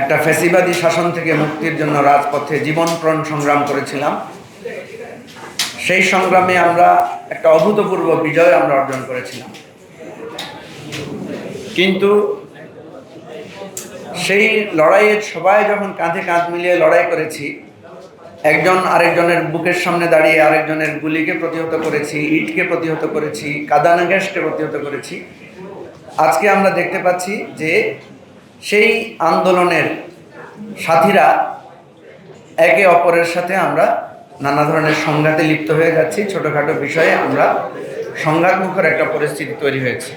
একটা ফ্যাসিবাদী শাসন থেকে মুক্তির জন্য রাজপথে জীবনপ্রণ সংগ্রাম করেছিলাম। সেই সংগ্রামে আমরা একটা অভূতপূর্ব বিজয় আমরা অর্জন করেছিলাম। কিন্তু সেই লড়াইয়ে সবাই যখন কাঁধে কাঁধ মিলিয়ে লড়াই করেছি, একজন আরেকজনের বুকের সামনে দাঁড়িয়ে আরেকজনের গুলিকে প্রতিহত করেছি, ইটকে প্রতিহত করেছি কাদানা গ্যাসকে প্রতিহত করেছি, আজকে আমরা দেখতে পাচ্ছি যে সেই আন্দোলনের সাথীরা একে অপরের সাথে আমরা নানা ধরনের সংঘাতে লিপ্ত হয়ে যাচ্ছি। ছোটোখাটো বিষয়ে আমরা সংঘাতমুখর একটা পরিস্থিতি তৈরি হয়েছে।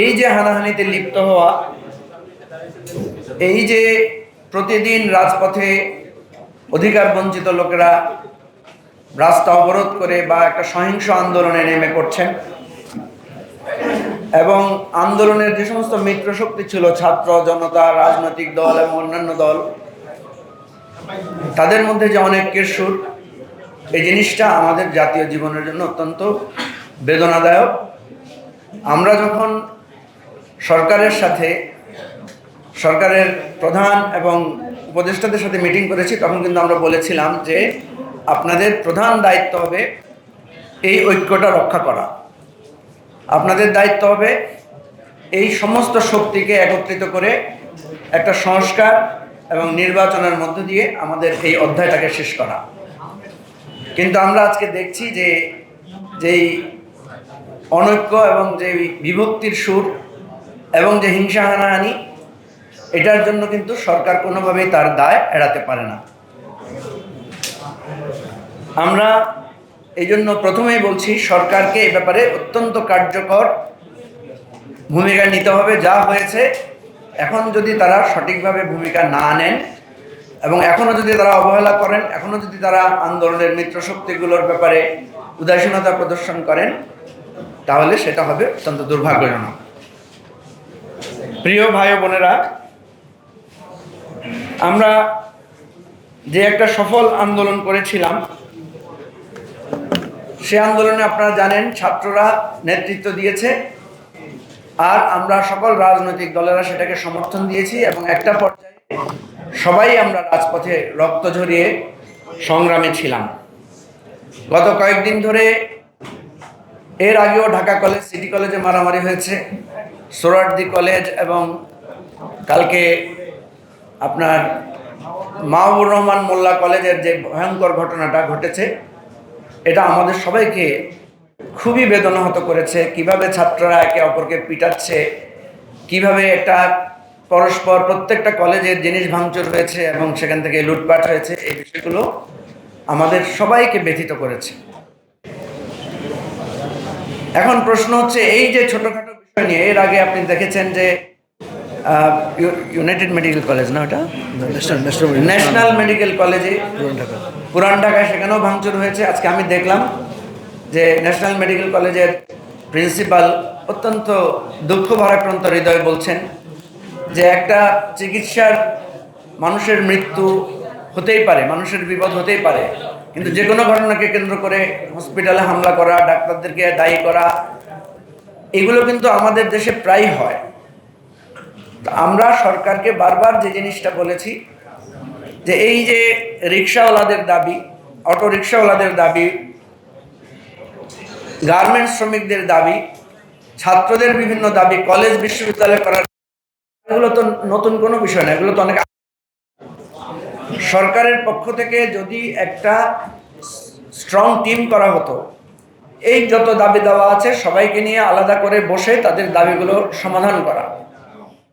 এই যে হানাহানিতে লিপ্ত হওয়া, এই যে প্রতিদিন রাজপথে অধিকার বঞ্চিত লোকেরা রাস্তা অবরোধ করে বা একটা সহিংস আন্দোলনে নেমে পড়ছেন এবং আন্দোলনের যে সমস্ত মিত্র শক্তি ছিল, ছাত্র, জনতা, রাজনৈতিক দল এবং অন্যান্য দল, তাদের মধ্যে যে অনেকের সুর এই জিনিসটা আমাদের জাতীয় জীবনের জন্য অত্যন্ত বেদনাদায়ক। আমরা যখন সরকারের সাথে, সরকারের প্রধান এবং উপদেষ্টাদের সাথে মিটিং করেছি, তখন কিন্তু আমরা বলেছিলাম যে, আপনাদের প্রধান দায়িত্ব হবে এই ঐক্যটা রক্ষা করা। আপনাদের দায়িত্ব হবে এই সমস্ত শক্তিকে একত্রিত করে একটা সংস্কার এবং নির্বাচনের মধ্য দিয়ে আমাদের এই অধ্যায়টাকে শেষ করা। কিন্তু আমরা আজকে দেখছি যে যেই অনৈক্য এবং যে বিভক্তির সুর এবং যে হিংসা হানাহানি, এটার জন্য কিন্তু সরকার কোনোভাবেই তার দায় এড়াতে পারে না। আমরা এই জন্য প্রথমেই বলছি, সরকারকে এ ব্যাপারে অত্যন্ত কার্যকর ভূমিকা নিতে হবে, যা হয়েছে। এখন যদি তারা সঠিকভাবে ভূমিকা না নেন এবং এখনও যদি তারা অবহেলা করেন এখনও যদি তারা আন্দোলনের মিত্র শক্তিগুলোর ব্যাপারে উদাসীনতা প্রদর্শন করেন, তাহলে সেটা হবে অত্যন্ত দুর্ভাগ্যজনক। প্রিয় ভাই বোনেরা, আমরা যে একটা সফল আন্দোলন করেছিলাম সে আন্দোলনে আপনারা জানেন ছাত্ররা নেতৃত্ব দিয়েছে। আর আমরা সকল রাজনৈতিক দলেরা সেটাকে সমর্থন দিয়েছি এবং একটা পর্যায়ে সবাই আমরা রাজপথে রক্ত ঝরিয়ে সংগ্রামে ছিলাম। গত কয়েকদিন ধরে এর আগেও ঢাকা কলেজ, সিটি কলেজে মারামারি হয়েছে। সোরারদি কলেজ এবং কালকে আপনার মাহবুর রহমান মোল্লা কলেজের যে ভয়ঙ্কর ঘটনাটা ঘটেছে এটা আমাদের সবাইকে খুবই বেদনাহত করেছে। কীভাবে ছাত্ররা একে অপরকে পিটাচ্ছে কীভাবে একটা পরস্পর প্রত্যেকটা কলেজের জিনিস ভাঙচুর হয়েছে এবং সেখান থেকে লুটপাট হয়েছে এই বিষয়গুলো আমাদের সবাইকে ব্যথিত করেছে। এখন প্রশ্ন হচ্ছে এই যে ছোটোখাটো বিষয় নিয়ে এর আগে আপনি দেখেছেন যে ইউনাইটেড মেডিকেল কলেজ না ওটা? ন্যাশনাল মেডিকেল কলেজে পুরান ঢাকায় সেখানেও ভাঙচুর হয়েছে। আজকে আমি দেখলাম যে ন্যাশনাল মেডিকেল কলেজের প্রিন্সিপাল অত্যন্ত দুঃখ ভারাক্রান্ত হৃদয় বলছেন যে একটা চিকিৎসার মানুষের মৃত্যু হতেই পারে, মানুষের বিপদ হতেই পারে। কিন্তু যে কোনো ঘটনাকে কেন্দ্র করে হসপিটালে হামলা করা, ডাক্তারদেরকে দায়ী করা, এগুলো কিন্তু আমাদের দেশে প্রায় হয়। আমরা সরকারকে বারবার যে জিনিসটা বলেছি যে এই যে রিক্সাওয়ালাদের দাবি, অটো রিক্সাওয়ালাদের দাবি, গার্মেন্টস শ্রমিকদের দাবি, ছাত্রদের বিভিন্ন দাবি, কলেজ, বিশ্ববিদ্যালয় করার এগুলো তো নতুন কোনো বিষয় না, এগুলো তো অনেক সরকারের পক্ষ থেকে যদি একটা স্ট্রং টিম করা হতো, এই যত দাবি দেওয়া আছে সবাইকে নিয়ে আলাদা করে বসে তাদের দাবিগুলো সমাধান করা।